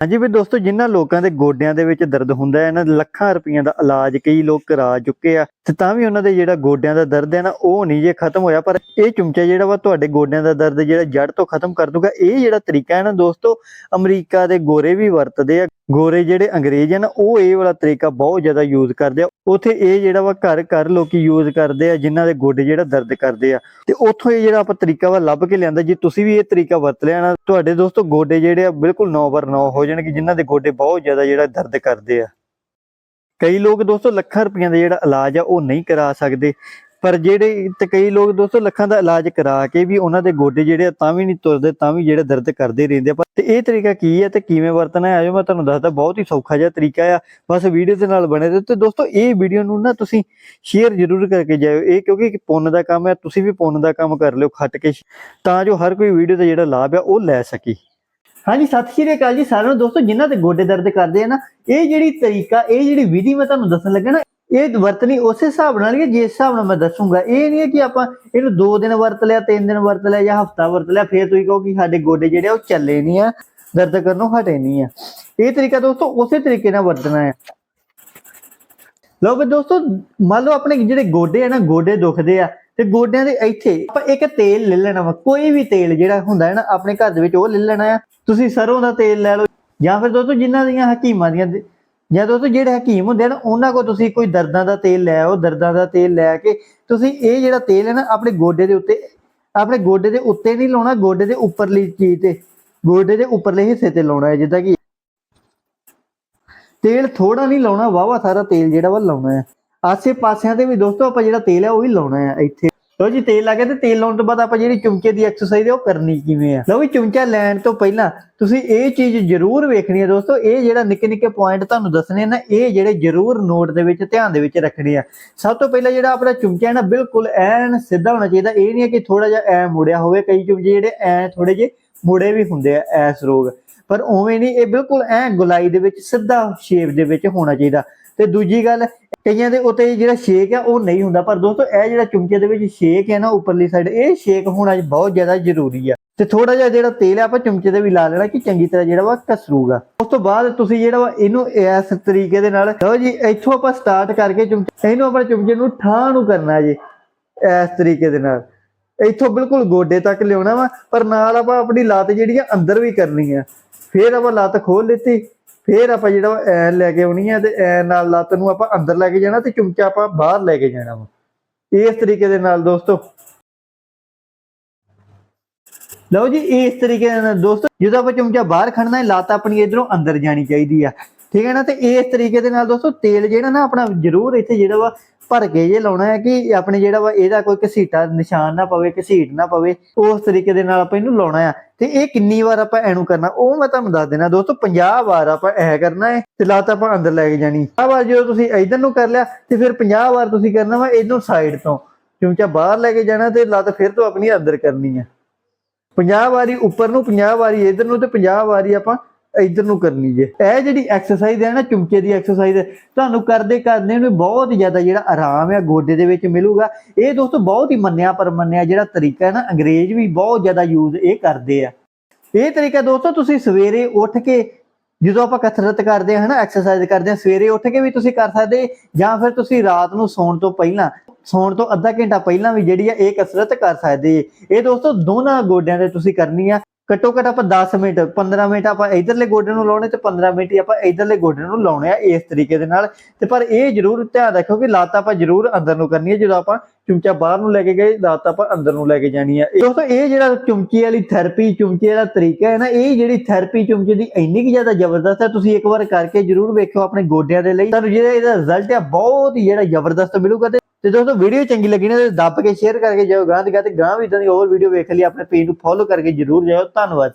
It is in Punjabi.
ਹਾਂਜੀ ਵੀ ਦੋਸਤੋ ਜਿਨ੍ਹਾਂ ਲੋਕਾਂ ਦੇ ਗੋਡਿਆਂ ਦੇ ਵਿੱਚ ਦਰਦ ਹੁੰਦਾ ਹੈ, ਇਹਨਾਂ ਲੱਖਾਂ ਰੁਪਈਆਂ ਦਾ ਇਲਾਜ ਕਈ ਲੋਕ ਕਰਾ ਚੁੱਕੇ ਆ ਤੇ ਤਾਂ ਵੀ ਉਹਨਾਂ ਦੇ ਜਿਹੜਾ ਗੋਡਿਆਂ ਦਾ ਦਰਦ ਹੈ ਨਾ, ਉਹ ਨਹੀਂ ਜੇ ਖਤਮ ਹੋਇਆ, ਪਰ ਇਹ ਚਮਚਾ ਜਿਹੜਾ ਵਾ ਤੁਹਾਡੇ ਗੋਡਿਆਂ ਦਾ ਦਰਦ ਜਿਹੜਾ ਜੜ ਤੋਂ ਖਤਮ ਕਰ ਦੂਗਾ, ਇਹ ਜਿਹੜਾ ਤਰੀਕਾ ਹੈ ਨਾ ਦੋਸਤੋ, ਅਮਰੀਕਾ ਦੇ ਗੋਰੇ ਵੀ ਵਰਤਦੇ ਆ। ਗੋਰੇ ਜਿਹੜੇ ਅੰਗਰੇਜ਼ ਹਨ ਉਹ ਇਹ ਵਾਲਾ ਤਰੀਕਾ ਬਹੁਤ ਜ਼ਿਆਦਾ ਯੂਜ਼ ਕਰਦੇ ਆ। ਉਥੇ ਇਹ ਜਿਹੜਾ ਵਾ ਘਰ ਘਰ ਲੋਕੀ ਯੂਜ਼ ਕਰਦੇ ਆ, ਜਿਨ੍ਹਾਂ ਦੇ ਗੋਡੇ ਜਿਹੜਾ ਦਰਦ ਕਰਦੇ ਆ। ਤੇ ਉੱਥੋਂ ਇਹ ਜਿਹੜਾ ਆਪਾਂ ਤਰੀਕਾ ਵਾ ਲੱਭ ਕੇ ਲਿਆਂਦਾ, ਜੇ ਤੁਸੀਂ ਵੀ ਇਹ ਤਰੀਕਾ ਵਰਤ ਲਿਆ ਨਾ, ਤੁਹਾਡੇ ਦੋਸਤੋ ਗੋਡੇ ਜਿਹੜੇ ਆ ਬਿਲਕੁਲ 9 ਬਰ 9 ਹੋ ਜਾਣਗੇ, ਜਿਨ੍ਹਾਂ ਦੇ ਗੋਡੇ ਬਹੁਤ ਜ਼ਿਆਦਾ ਜਿਹੜਾ ਦਰਦ ਕਰਦੇ ਆ। ਕਈ ਲੋਕ ਦੋਸਤੋ ਲੱਖਾਂ ਰੁਪਈਆਂ ਦਾ ਜਿਹੜਾ ਇਲਾਜ ਆ, ਉਹ ਨਹੀਂ ਕਰਾ ਸਕਦੇ। ਪਰ ਜਿਹੜੇ ਤੇ ਕਈ ਲੋਕ ਦੋਸਤੋ ਲੱਖਾਂ ਦਾ ਇਲਾਜ ਕਰਾ ਕੇ ਵੀ ਉਹਨਾਂ ਦੇ ਗੋਡੇ ਜਿਹੜੇ ਤਾਂ ਵੀ ਨਹੀਂ ਤੁਰਦੇ, ਤਾਂ ਵੀ ਜਿਹੜੇ ਦਰਦ ਕਰਦੇ ਰਹਿੰਦੇ ਆ। ਪਰ ਤੇ ਇਹ ਤਰੀਕਾ ਕੀ ਹੈ ਤੇ ਕਿਵੇਂ ਵਰਤਣਾ ਹੈ? ਆਜੋ ਮੈਂ ਤੁਹਾਨੂੰ ਦੱਸਦਾ, ਬਹੁਤ ਹੀ ਸੌਖਾ ਜਿਹਾ ਤਰੀਕਾ ਆ। ਬਸ ਵੀਡੀਓ ਦੇ ਨਾਲ ਬਣੇ ਰਹੋ ਤੇ ਦੋਸਤੋ ਇਹ ਵੀਡੀਓ ਨੂੰ ਨਾ ਤੁਸੀਂ ਸ਼ੇਅਰ ਜ਼ਰੂਰ ਕਰਕੇ ਜਾਇਓ। ਇਹ ਕਿਉਂਕਿ ਪੁੰਨ ਦਾ ਕੰਮ ਹੈ, ਤੁਸੀਂ ਵੀ ਪੁੰਨ ਦਾ ਕੰਮ ਕਰ ਲਿਓ ਖੱਟ ਕੇ। ਤਾਂ ਜੋ ਹਰ ਕੋਈ ਵੀਡੀਓ ਦਾ ਜਿਹੜਾ ਲਾਭ ਆ, ਉਹ ਲੈ ਸਕੇ। ਹਾਂਜੀ, ਸਤਿ ਸ਼੍ਰੀ ਅਕਾਲ ਜੀ ਸਾਰਿਆਂ ਨੂੰ। ਦੋਸਤੋ ਜਿਨ੍ਹਾਂ ਦੇ ਗੋਡੇ ਦਰਦ ਕਰਦੇ ਆ ਨਾ, ਇਹ ਜਿਹੜੀ ਤਰੀਕਾ, ਇਹ ਜਿਹੜੀ ਵਿਧੀ ਮੈਂ ਤੁਹਾਨੂੰ ਦੱਸਣ ਲੱਗਾ ਨਾ ਇਹ ਵਰਤਣੀ ਉਸੇ ਹਿਸਾਬ ਨਾਲ ਹੀ ਹੈ, ਜਿਸ ਹਿਸਾਬ ਨਾਲ ਮੈਂ ਦੱਸੂਗਾ। ਇਹ ਨਹੀਂ ਹੈ ਕਿ ਆਪਾਂ ਇਹਨੂੰ 2 ਦਿਨ ਵਰਤ ਲਿਆ 3 ਦਿਨ ਵਰਤ ਲਿਆ ਜਾਂ ਹਫਤਾ ਵਰਤ ਲਿਆ, ਫਿਰ ਤੁਸੀਂ ਕਹੋ ਕਿ ਸਾਡੇ ਗੋਡੇ ਜਿਹੜੇ ਉਹ ਚੱਲੇ ਨਹੀਂ ਆ, ਦਰਦ ਕਰਨੋਂ ਹਟੇ ਨਹੀਂ ਆ। ਇਹ ਤਰੀਕਾ ਦੋਸਤੋ ਉਸੇ ਤਰੀਕੇ ਨਾਲ ਵਰਤਣਾ ਹੈ। ਲਓ ਵੀ ਦੋਸਤੋ, ਮੰਨ ਲਓ ਆਪਣੇ ਜਿਹੜੇ ਗੋਡੇ ਆ ਨਾ, ਗੋਡੇ ਦੁਖਦੇ ਆ, ਤੇ ਗੋਡਿਆਂ ਦੇ ਇੱਥੇ ਆਪਾਂ ਇੱਕ ਤੇਲ ਲੈ ਲੈਣਾ ਵਾ, ਕੋਈ ਵੀ ਤੇਲ ਜਿਹੜਾ ਹੁੰਦਾ ਹੈ ਨਾ, ਆਪਣੇ ਘਰ ਦੇ ਵਿੱਚ ਉਹ ਲੈ ਲੈਣਾ ਆ। ਤੁਸੀਂ ਸਰੋਂ ਦਾ ਤੇਲ ਲੈ ਲਓ, ਜਾਂ ਫਿਰ ਦੋਸਤੋ ਜਿਨ੍ਹਾਂ ਦੀਆਂ ਹਕੀਮਾਂ ਦੀਆਂ ਜਾਂ ਦੋਸਤੋ ਜਿਹੜੇ ਹਕੀਮ ਹੁੰਦੇ ਆ ਉਹਨਾਂ ਕੋਲ ਤੁਸੀਂ ਕੋਈ ਦਰਦਾਂ ਦਾ ਤੇਲ ਲੈ ਆਓ, ਦਰਦਾਂ ਦਾ ਤੇਲ ਲੈ ਕੇ ਤੁਸੀਂ ਇਹ ਜਿਹੜਾ ਤੇਲ ਹੈ ਨਾ, ਆਪਣੇ ਗੋਡੇ ਦੇ ਉੱਤੇ, ਆਪਣੇ ਗੋਡੇ ਦੇ ਉੱਤੇ ਨਹੀਂ ਲਾਉਣਾ, ਗੋਡੇ ਦੇ ਉੱਪਰਲੀ ਚੀਜ਼ ਤੇ, ਗੋਡੇ ਦੇ ਉੱਪਰਲੇ ਹਿੱਸੇ ਤੇ ਲਾਉਣਾ ਹੈ, ਜਿੱਦਾਂ ਕਿ ਤੇਲ ਥੋੜਾ ਨਹੀਂ ਲਾਉਣਾ ਵਾਵਾ ਸਾਰਾ ਤੇਲ ਜਿਹੜਾ ਵਾ ਲਾਉਣਾ ਹੈ। ਆਸੇ ਪਾਸਿਆਂ ਤੇ ਵੀ ਦੋਸਤੋ ਆਪਾਂ ਜਿਹੜਾ ਤੇਲ ਹੈ ਉਹ ਵੀ ਲਾਉਣਾ ਹੈ, ਇੱਥੇ। ਲਓ ਜੀ, ਤੇਲ ਲਾ ਤੇ ਤੇਲ ਲਾਉਣ ਤੋਂ ਬਾਅਦ ਆਪਾਂ ਜਿਹੜੀ ਚੁੰਮਚੇ ਦੀ ਐਕਸਰਸਾਈਜ਼ ਹੈ ਉਹ ਕਰਨੀ ਕਿਵੇਂ ਆ? ਲਓ ਵੀ ਚੁੰਮਚਾ ਲੈਣ ਤੋਂ ਪਹਿਲਾਂ ਤੁਸੀਂ ਇਹ ਚੀਜ਼ ਜ਼ਰੂਰ ਵੇਖਣੀ ਹੈ ਦੋਸਤੋ, ਇਹ ਜਿਹੜਾ ਨਿੱਕੇ ਨਿੱਕੇ ਪੁਆਇੰਟ ਤੁਹਾਨੂੰ ਦੱਸਣੇ ਨਾ, ਇਹ ਜਿਹੜੇ ਜ਼ਰੂਰ ਨੋਟ ਦੇ ਵਿੱਚ ਧਿਆਨ ਦੇ ਵਿੱਚ ਰੱਖਣੇ ਆ। ਸਭ ਤੋਂ ਪਹਿਲਾਂ ਜਿਹੜਾ ਆਪਣਾ ਚੁੰਮਚਾ ਹੈ ਨਾ, ਬਿਲਕੁਲ ਐਨ ਸਿੱਧਾ ਹੋਣਾ ਚਾਹੀਦਾ, ਇਹ ਨਹੀਂ ਹੈ ਕਿ ਥੋੜਾ ਜਿਹਾ ਐ ਮੁੜਿਆ ਹੋਵੇ, ਕਈ ਚੁੰਮਚੇ ਜਿਹੜੇ ਐ ਥੋੜੇ ਜਿਹੇ ਮੁੜੇ ਵੀ ਹੁੰਦੇ ਆ, ਐਸ ਰੋਗ। ਪਰ ਉਵੇਂ ਨਹੀਂ, ਇਹ ਬਿਲਕੁਲ ਐ ਗੁਲਾਈ ਦੇ ਵਿੱਚ ਸਿੱਧਾ ਸ਼ੇਪ ਦੇ ਵਿੱਚ ਹੋਣਾ ਚਾਹੀਦਾ। ਤੇ ਦੂਜੀ ਗੱਲ ਕਈਆਂ ਦੇ ਉੱਤੇ ਜਿਹੜਾ ਸ਼ੇਕ ਆ, ਉਹ ਨਹੀਂ ਹੁੰਦਾ। ਪਰ ਦੋਸਤੋ, ਇਹ ਜਿਹੜਾ ਚੁੰਮਚੇ ਦੇ ਵਿੱਚ ਸ਼ੇਕ ਹੈ ਨਾ, ਉੱਪਰਲੀ ਸਾਈਡ ਇਹ ਸ਼ੇਕ ਹੋਣਾ ਬਹੁਤ ਜ਼ਿਆਦਾ ਜ਼ਰੂਰੀ ਆ। ਤੇ ਥੋੜਾ ਜਿਹਾ ਜਿਹੜਾ ਤੇਲ ਆ, ਆਪਾਂ ਚੁੰਮਚੇ ਦੇ ਵੀ ਲਾ ਲੈਣਾ ਕਿ ਚੰਗੀ ਤਰ੍ਹਾਂ ਜਿਹੜਾ ਵਾ ਕਸਰੂਗਾ ਉਸ ਤੋਂ ਬਾਅਦ ਤੁਸੀਂ ਜਿਹੜਾ ਵਾ ਇਹਨੂੰ ਇਸ ਤਰੀਕੇ ਦੇ ਨਾਲ, ਲਓ ਜੀ, ਇੱਥੋਂ ਆਪਾਂ ਸਟਾਰਟ ਕਰਕੇ ਚੁੰਮਚੇ, ਇਹਨੂੰ ਆਪਾਂ ਚੁੰਮਚੇ ਨੂੰ ਠਾਹ ਨੂੰ ਕਰਨਾ ਜੀ, ਇਸ ਤਰੀਕੇ ਦੇ ਨਾਲ। ਇੱਥੋਂ ਬਿਲਕੁਲ ਗੋਡੇ ਤੱਕ ਲਿਆਉਣਾ ਵਾ, ਪਰ ਨਾਲ ਆਪਾਂ ਆਪਣੀ ਲੱਤ ਜਿਹੜੀ ਆ, ਅੰਦਰ ਵੀ ਕਰਨੀ ਆ। ਫੇਰ ਆਪਾਂ ਲੱਤ ਖੋਲ ਲਿੱਤੀ ਫੇਰ ਆਪਾਂ ਜਿਹੜਾ ਐ ਲੈ ਕੇ ਆਉਣੀ ਆ ਤੇ ਐ ਨਾਲ ਲੱਤ ਨੂੰ ਆਪਾਂ ਅੰਦਰ ਲੈ ਕੇ ਜਾਣਾ ਤੇ ਚੁੰਮਚਾ ਆਪਾਂ ਬਾਹਰ ਲੈ ਕੇ ਜਾਣਾ ਵਾ। ਇਸ ਤਰੀਕੇ ਦੇ ਨਾਲ ਦੋਸਤੋ। ਲਓ ਜੀ, ਇਸ ਤਰੀਕੇ ਦੇ ਨਾਲ ਦੋਸਤੋ, ਜਦੋਂ ਆਪਾਂ ਚਮਚਾ ਬਾਹਰ ਖੜਨਾ ਹੈ, ਲੱਤ ਆਪਣੀ ਇਧਰੋਂ ਅੰਦਰ ਜਾਣੀ ਚਾਹੀਦੀ ਆ। ਠੀਕ ਹੈ ਨਾ? ਤੇ ਇਸ ਤਰੀਕੇ ਦੇ ਨਾਲ ਦੋਸਤੋ, ਤੇਲ ਜਿਹੜਾ ਨਾ ਆਪਣਾ ਜ਼ਰੂਰ ਇੱਥੇ ਜਿਹੜਾ ਵਾ ਭਰ ਕੇ ਜੇ ਲਾਉਣਾ ਹੈ ਕਿ ਆਪਣੇ ਜਿਹੜਾ ਵਾ ਇਹਦਾ ਕੋਈ ਘਸੀਟਾ ਨਿਸ਼ਾਨ ਨਾ ਪਵੇ ਘਸੀਟ ਨਾ ਪਵੇ, ਉਸ ਤਰੀਕੇ ਦੇ ਨਾਲ ਆਪਾਂ ਇਹਨੂੰ ਲਾਉਣਾ ਆ ਤੇ ਇਹ ਕਿੰਨੀ ਵਾਰ ਆਪਾਂ ਇਹਨੂੰ ਕਰਨਾ, ਉਹ ਮੈਂ ਤੁਹਾਨੂੰ ਦੱਸ ਦੇਣਾ ਦੋਸਤੋ 50 ਵਾਰ ਆਪਾਂ ਇਹ ਕਰਨਾ ਹੈ ਤੇ ਲੱਤ ਆਪਾਂ ਅੰਦਰ ਲੈ ਕੇ ਜਾਣੀ। ਆ ਵਾਰ ਜਦੋਂ ਤੁਸੀਂ ਇਧਰ ਨੂੰ ਕਰ ਲਿਆ, ਤੇ ਫਿਰ 50 ਵਾਰ ਤੁਸੀਂ ਕਰਨਾ ਵਾ ਇਹਨੂੰ ਸਾਈਡ ਤੋਂ। ਚੁੰਚਾ ਬਾਹਰ ਲੈ ਕੇ ਜਾਣਾ ਤੇ ਲੱਤ ਫਿਰ ਤੋਂ ਆਪਣੀ ਅੰਦਰ ਕਰਨੀ ਹੈ। 50 ਵਾਰੀ ਉੱਪਰ ਨੂੰ 50 ਵਾਰੀ ਇਧਰ ਨੂੰ ਤੇ 50 ਵਾਰੀ ਆਪਾਂ ਇਧਰ ਨੂੰ ਕਰਨੀ ਜੇ। ਇਹ ਜਿਹੜੀ ਐਕਸਰਸਾਈਜ਼ ਹੈ ਨਾ, ਚੁੰਮਚੇ ਦੀ ਐਕਸਰਸਾਈਜ਼ ਤੁਹਾਨੂੰ ਕਰਦੇ ਕਰਦੇ ਨੂੰ ਬਹੁਤ ਜ਼ਿਆਦਾ ਜਿਹੜਾ ਆਰਾਮ ਹੈ, ਗੋਡੇ ਦੇ ਵਿੱਚ ਮਿਲੂਗਾ। ਇਹ ਦੋਸਤੋ ਬਹੁਤ ਹੀ ਮੰਨਿਆ ਪਰਮੰਨਿਆ ਜਿਹੜਾ ਤਰੀਕਾ ਹੈ ਨਾ, ਅੰਗਰੇਜ਼ ਵੀ ਬਹੁਤ ਜ਼ਿਆਦਾ ਯੂਜ਼ ਇਹ ਕਰਦੇ ਆ। ਇਹ ਤਰੀਕਾ ਦੋਸਤੋ ਤੁਸੀਂ ਸਵੇਰੇ ਉੱਠ ਕੇ, ਜਦੋਂ ਆਪਾਂ ਕਸਰਤ ਕਰਦੇ ਹਾਂ ਨਾ ਐਕਸਰਸਾਈਜ਼ ਕਰਦੇ ਹਾਂ, ਸਵੇਰੇ ਉੱਠ ਕੇ ਵੀ ਤੁਸੀਂ ਕਰ ਸਕਦੇ, ਜਾਂ ਫਿਰ ਤੁਸੀਂ ਰਾਤ ਨੂੰ ਸੌਣ ਤੋਂ ਪਹਿਲਾਂ, ਸੌਣ ਤੋਂ ਅੱਧਾ ਘੰਟਾ ਪਹਿਲਾਂ ਵੀ ਜਿਹੜੀ ਆ ਇਹ ਕਸਰਤ ਕਰ ਸਕਦੇ ਜੇ। ਇਹ ਦੋਸਤੋ ਦੋਨਾਂ ਗੋਡਿਆਂ ਤੇ ਤੁਸੀਂ ਕਰਨੀ ਆ। ਘੱਟੋ ਘੱਟ ਆਪਾਂ 10 ਮਿੰਟ 15 ਮਿੰਟ ਆਪਾਂ ਇਧਰਲੇ ਗੋਡੇ ਨੂੰ ਲਾਉਣੇ ਤੇ 15 ਮਿੰਟ ਹੀ ਆਪਾਂ ਇਧਰਲੇ ਗੋਡੇ ਨੂੰ ਲਾਉਣੇ ਆ ਇਸ ਤਰੀਕੇ ਦੇ ਨਾਲ। ਤੇ ਪਰ ਇਹ ਜ਼ਰੂਰ ਧਿਆਨ ਰੱਖੋ ਕਿ ਲੱਤ ਆਪਾਂ ਜ਼ਰੂਰ ਅੰਦਰ ਨੂੰ ਕਰਨੀ ਹੈ ਜਦੋਂ ਆਪਾਂ ਚੁੰਮਚਾ ਬਾਹਰ ਨੂੰ ਲੈ ਕੇ ਗਏ ਲੱਤ ਆਪਾਂ ਅੰਦਰ ਨੂੰ ਲੈ ਕੇ ਜਾਣੀ ਆ। ਦੋਸਤੋ, ਇਹ ਜਿਹੜਾ ਚੁੰਮਚੀ ਵਾਲੀ ਥੈਰੇਪੀ ਚੁੰਮਚੇ ਵਾਲਾ ਤਰੀਕਾ ਹੈ ਨਾ, ਇਹ ਜਿਹੜੀ ਥੈਰੇਪੀ ਚੁੰਮਚੇ ਦੀ ਇੰਨੀ ਕਿ ਜ਼ਿਆਦਾ ਜ਼ਬਰਦਸਤ ਹੈ, ਤੁਸੀਂ ਇੱਕ ਵਾਰ ਕਰਕੇ ਜ਼ਰੂਰ ਵੇਖਿਓ ਆਪਣੇ ਗੋਡਿਆਂ ਦੇ ਲਈ। ਤੁਹਾਨੂੰ ਜਿਹੜਾ ਇਹਦਾ ਰਿਜ਼ਲਟ ਹੈ ਬਹੁਤ ਹੀ ਜਿਹੜਾ ਜ਼ਬਰਦਸਤ ਮਿਲੂਗਾ ਤੇ ਤੇ ਦੋਸਤੋ ਵੀਡੀਓ ਚੰਗੀ ਲੱਗੀ ਨਾ, ਤੇ ਦੱਬ ਕੇ ਸ਼ੇਅਰ ਕਰਕੇ ਜਾਓ ਗਾਂ ਦੀ ਗਾ ਤੇ ਗਾਂ ਵੀ ਇਦਾਂ ਦੀ ਹੋਰ ਵੀਡੀਓ ਵੇਖ ਲਈ, ਆਪਣੇ ਪੇਜ ਨੂੰ ਫੋਲੋ ਕਰਕੇ ਜ਼ਰੂਰ ਜਾਓ ਧੰਨਵਾਦ।